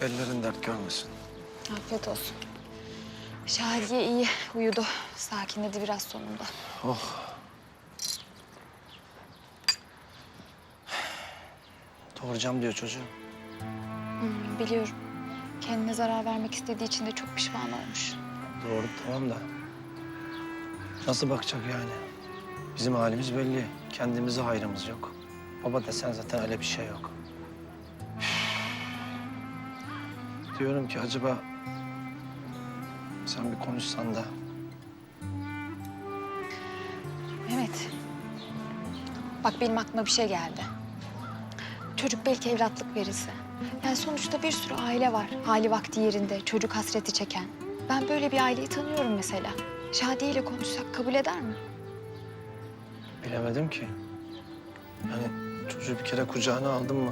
Ellerin dert görmesin. Afiyet olsun. Şadiye iyi uyudu. Sakinledi biraz sonunda. Oh. Doğuracağım diyor çocuğu. Hmm, biliyorum. Kendine zarar vermek istediği için de çok pişman olmuş. Doğru tamam da. Nasıl bakacak yani? Bizim halimiz belli. Kendimize hayrımız yok. Baba desen zaten öyle bir şey yok. Diyorum ki acaba sen bir konuşsan da Mehmet. Bak benim aklıma bir şey geldi. Çocuk belki evlatlık verirse. Yani sonuçta bir sürü aile var. Hali vakti yerinde, çocuk hasreti çeken. Ben böyle bir aileyi tanıyorum mesela. Şadiye ile konuşsak kabul eder mi? Bilemedim ki. Yani çocuğu bir kere kucağına aldın mı?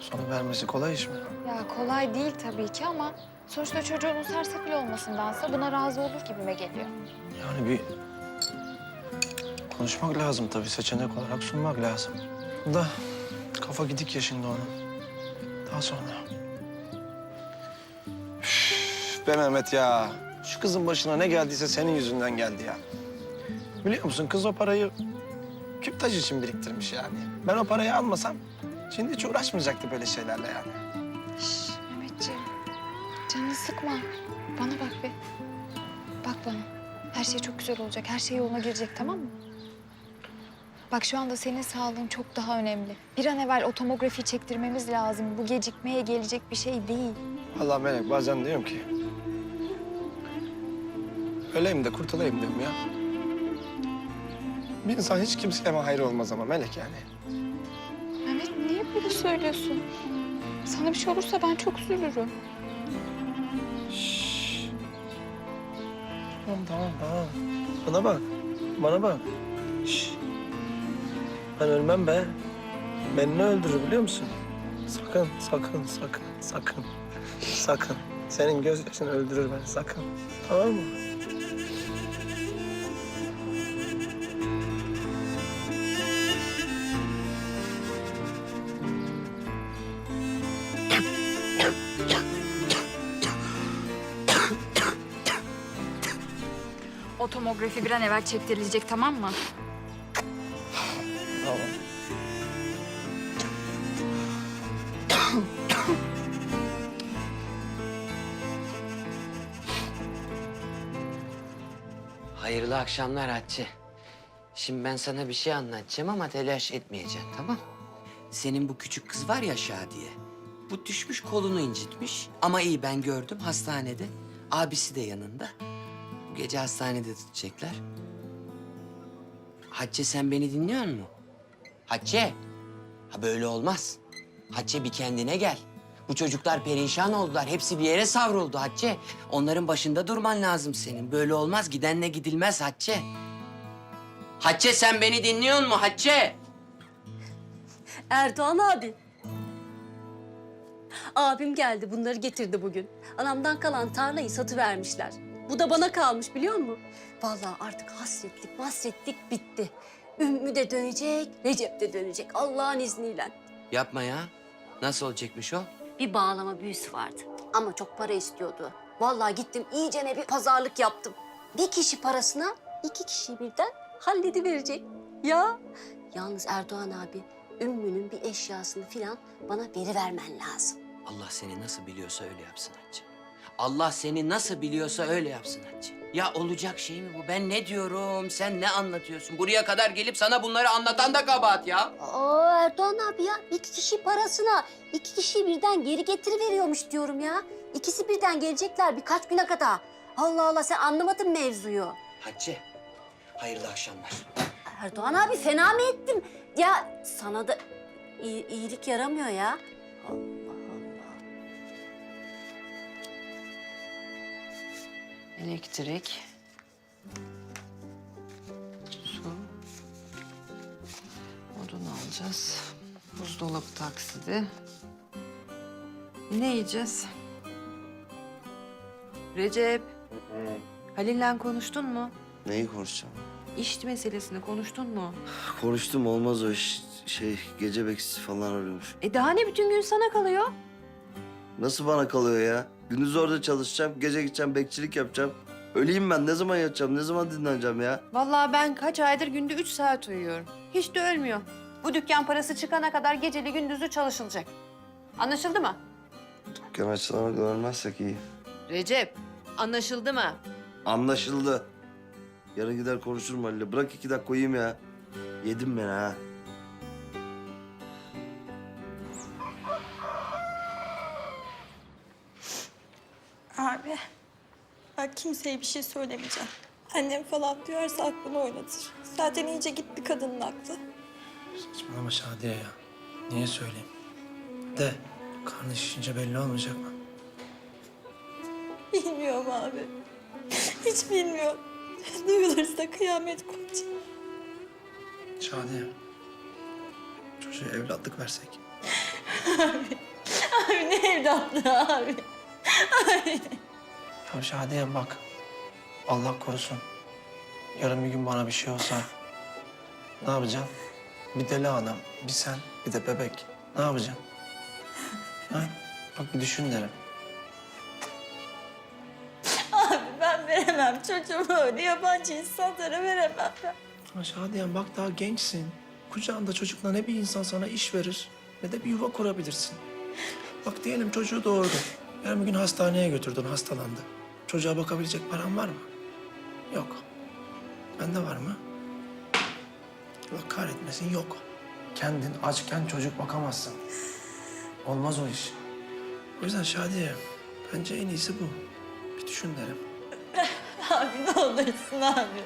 Sonra vermesi kolay iş mi? Ya kolay değil tabii ki ama sonuçta çocuğun sersefil olmasındansa buna razı olur gibime geliyor. Yani bir konuşmak lazım tabii. Seçenek olarak sunmak lazım. Da kafa gidik ya şimdi onun. Daha sonra. Üf, be Mehmet ya. Şu kızın başına ne geldiyse senin yüzünden geldi ya. Biliyor musun kız o parayı küptaj için biriktirmiş yani. Ben o parayı almasam şimdi hiç uğraşmayacaktı böyle şeylerle yani. Şş, Mehmetciğim. Canını sıkma. Bana bak be. Bak bana. Her şey çok güzel olacak. Her şey yoluna girecek tamam mı? Bak şu anda senin sağlığın çok daha önemli. Bir an evvel o tomografi çektirmemiz lazım. Bu gecikmeye gelecek bir şey değil. Allah Melek bazen diyorum ki... Öleyim de kurtulayım diyorum ya. Bir insan hiç kimseye hayır olmaz ama Melek yani. Mehmet niye böyle söylüyorsun? Sana bir şey olursa ben çok üzülürüm. Tamam tamam tamam. Bana bak. Bana bak. Şşş. Ben ölmem be. Beni ne öldürür biliyor musun? Sakın, sakın, sakın, sakın. Sakın. Senin gözyaşın öldürür beni sakın. Tamam mı? Tomografi bir an evvel çektirilecek tamam mı? Tamam. Hayırlı akşamlar Hatice. Şimdi ben sana bir şey anlatacağım ama telaş etmeyeceksin tamam Senin bu küçük kız var ya Şadiye. Bu düşmüş kolunu incitmiş. Ama iyi ben gördüm hastanede. Abisi de yanında. Gece hastanede tutacaklar. Hatice sen beni dinliyor musun? Hatice. Ha böyle olmaz. Hatice bir kendine gel. Bu çocuklar perişan oldular. Hepsi bir yere savruldu Hatice. Onların başında durman lazım senin. Böyle olmaz. Gidenle gidilmez Hatice. Hatice sen beni dinliyor musun Hatice? Erdoğan abi. Abim geldi bunları getirdi bugün. Anamdan kalan tarlayı satıvermişler. Bu da bana kalmış biliyor musun? Vallahi artık hasretlik hasretlik bitti. Ümmü de dönecek, Recep de dönecek Allah'ın izniyle. Yapma ya. Nasıl olacakmış o? Bir bağlama büyüsü vardı ama çok para istiyordu. Vallahi gittim iyicene bir pazarlık yaptım. Bir kişi parasına iki kişi birden hallediverecek. Ya yalnız Erdoğan abi Ümmü'nün bir eşyasını filan bana verivermen lazım. Allah seni nasıl biliyorsa öyle yapsın Hatice. Allah seni nasıl biliyorsa öyle yapsın Hatice. Ya olacak şey mi bu? Ben ne diyorum? Sen ne anlatıyorsun? Buraya kadar gelip sana bunları anlatan da kabahat ya. Aa Erdoğan abi ya iki kişi parasına iki kişi birden geri getiriveriyormuş diyorum ya. İkisi birden gelecekler birkaç güne kadar. Allah Allah sen anlamadın mevzuyu. Hatice, hayırlı akşamlar. Erdoğan abi fena mı ettim? Ya sana da iyi- iyilik yaramıyor ya. Elektrik, su, odun alacağız. Buzdolabı taksidi. Ne yiyeceğiz? Recep, Halil'le konuştun mu? Neyi konuşacağım? İş meselesini konuştun mu? Konuştum olmaz o iş. Şey gece bekçisi falan arıyormuş. E daha ne bütün gün sana kalıyor? Nasıl bana kalıyor ya? Gündüz orada çalışacağım, gece gideceğim, bekçilik yapacağım. Öleyim ben. Ne zaman yatacağım, ne zaman dinleneceğim ya? Vallahi ben kaç aydır günde üç saat uyuyorum. Hiç de ölmüyor. Bu dükkan parası çıkana kadar geceli gündüzlü çalışılacak. Anlaşıldı mı? Dükkan açılana kadar ölmezsek iyi. Recep, anlaşıldı mı? Anlaşıldı. Yarın gider konuşurum Halil'le. Bırak iki dakika uyuyayım ya. Yedim beni ha. Abi, bak kimseye bir şey söylemeyeceğim. Annem falan duyarsa aklını oynatır. Zaten iyice gitti kadının aklı. Saçmalama Şadiye ya. Niye söyleyeyim? De karnı şişince belli olmayacak mı? Bilmiyorum abi. Hiç bilmiyorum. Duyulursa kıyamet kopacak. Şadiye. Çocuğa evlatlık versek. Abi ne evlatlığı abi. Ya Şadiye bak. Allah korusun. Yarın bir gün bana bir şey olsa ne yapacaksın? Bir deli adam, bir sen, bir de bebek. Ne yapacaksın? Ha? Bak bir düşün derim. Abi ben veremem çocuğumu öyle yabancı insanlara veremem ben. Ama Şadiye bak daha gençsin. Kucağında çocukla ne bir insan sana iş verir ne de bir yuva kurabilirsin. Bak diyelim çocuğu doğurdu. Yarın bir gün hastaneye götürdün, hastalandı. Çocuğa bakabilecek paran var mı? Yok. Bende var mı? Allah kahretmesin yok. Kendin açken çocuk bakamazsın. Olmaz o iş. O yüzden Şadiye, bence en iyisi bu. Bir düşün derim. Abi ne olursun abi.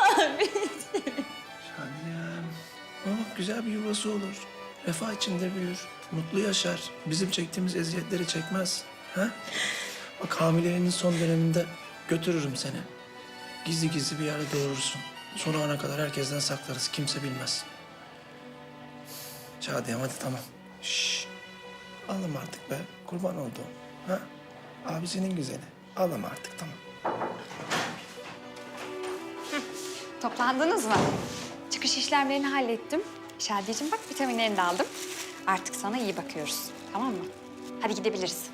Abi. Şadiyem. Ama bak güzel bir yuvası olur. Refah içinde büyür. Mutlu yaşar. Bizim çektiğimiz eziyetleri çekmez. Ha? Bak hamileliğinin son döneminde götürürüm seni. Gizli gizli bir yerde doğurursun. Sonra ana kadar herkesten saklarız. Kimse bilmez. Şadiyem hadi tamam. Şşş. Ağlama artık be. Kurban olduğum. Ha? Abisinin güzeli. Ağlama artık tamam. Toplandınız mı? Çıkış işlemlerini hallettim. Şadiyeciğim bak vitaminlerini de aldım. Artık sana iyi bakıyoruz. Tamam mı? Hadi gidebiliriz.